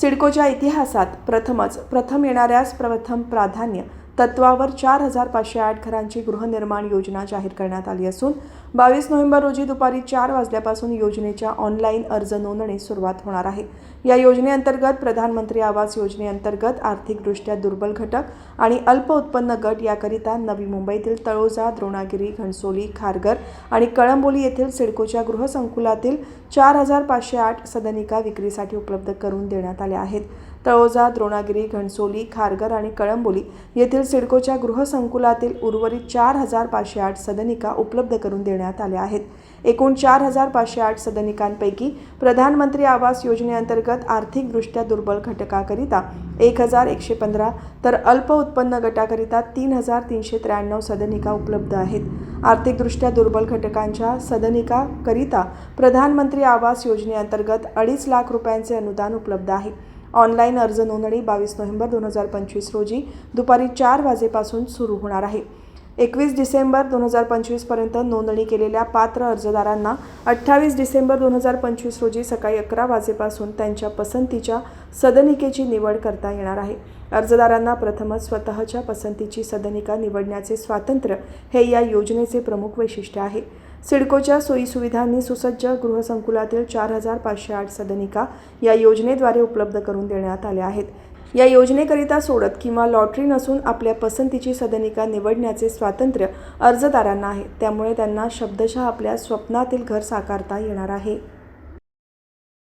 सिडकोच्या इतिहासात प्रथमच प्रथम येणाऱ्यास प्रथम प्राधान्य तत्वावर चार हजार पाचशे आठ घरांची गृहनिर्माण योजना जाहीर करण्यात आली असून बावीस नोव्हेंबर रोजी दुपारी चार वाजल्यापासून योजनेच्या ऑनलाईन अर्ज नोंदणी सुरुवात होणार आहे. या योजनेअंतर्गत प्रधानमंत्री आवास योजनेअंतर्गत आर्थिकदृष्ट्या दुर्बल घटक आणि अल्प उत्पन्न गट याकरिता नवी मुंबईतील तळोजा द्रोणागिरी घणसोली खारघर आणि कळंबोली येथील सिडकोच्या गृहसंकुलातील चार हजार पाचशे आठ सदनिका विक्रीसाठी उपलब्ध करून देण्यात आल्या आहेत. तळोजा द्रोणागिरी घणसोली खारघर आणि कळंबोली येथील सिडकोच्या गृहसंकुलातील उर्वरित चार हजार पाचशे आठ सदनिका उपलब्ध करून देण्यात आल्या आहेत. एकूण चार हजार पाचशे आठ सदनिकांपैकी प्रधानमंत्री आवास योजनेअंतर्गत आर्थिकदृष्ट्या दुर्बल घटकाकरिता एक हजार एकशे पंधरा तर अल्प उत्पन्न गटाकरिता तीन हजार तीनशे त्र्याण्णव सदनिका उपलब्ध आहेत. आर्थिकदृष्ट्या दुर्बल घटकांच्या सदनिकाकरिता प्रधानमंत्री आवास योजनेअंतर्गत अडीच लाख रुपयांचे अनुदान उपलब्ध आहे. ऑनलाईन अर्ज नोंदणी बावीस नोव्हेंबर दोन हजार पंचवीस रोजी दुपारी चार वाजेपासून सुरू होणार आहे. एकवीस डिसेंबर दोन हजार पंचवीसपर्यंत नोंदणी केलेल्या पात्र अर्जदारांना अठ्ठावीस डिसेंबर दोन हजार पंचवीस रोजी सकाळी अकरा वाजेपासून त्यांच्या पसंतीच्या सदनिकेची निवड करता येणार आहे. अर्जदारांना प्रथमच स्वतःच्या पसंतीची सदनिका निवडण्याचे स्वातंत्र्य हे या योजनेचे प्रमुख वैशिष्ट्य आहे. सिडकोच्या सोयीसुविधांनी सुसज्ज गृहसंकुलातील चार हजार पाचशे आठ सदनिका या योजनेद्वारे उपलब्ध करून देण्यात आल्या आहेत. या योजनेकरिता सोडत किंवा लॉटरी नसून आपल्या पसंतीची सदनिका निवडण्याचे स्वातंत्र्य अर्जदारांना आहे. त्यामुळे त्यांना शब्दशः आपल्या स्वप्नातील घर साकारता येणार आहे.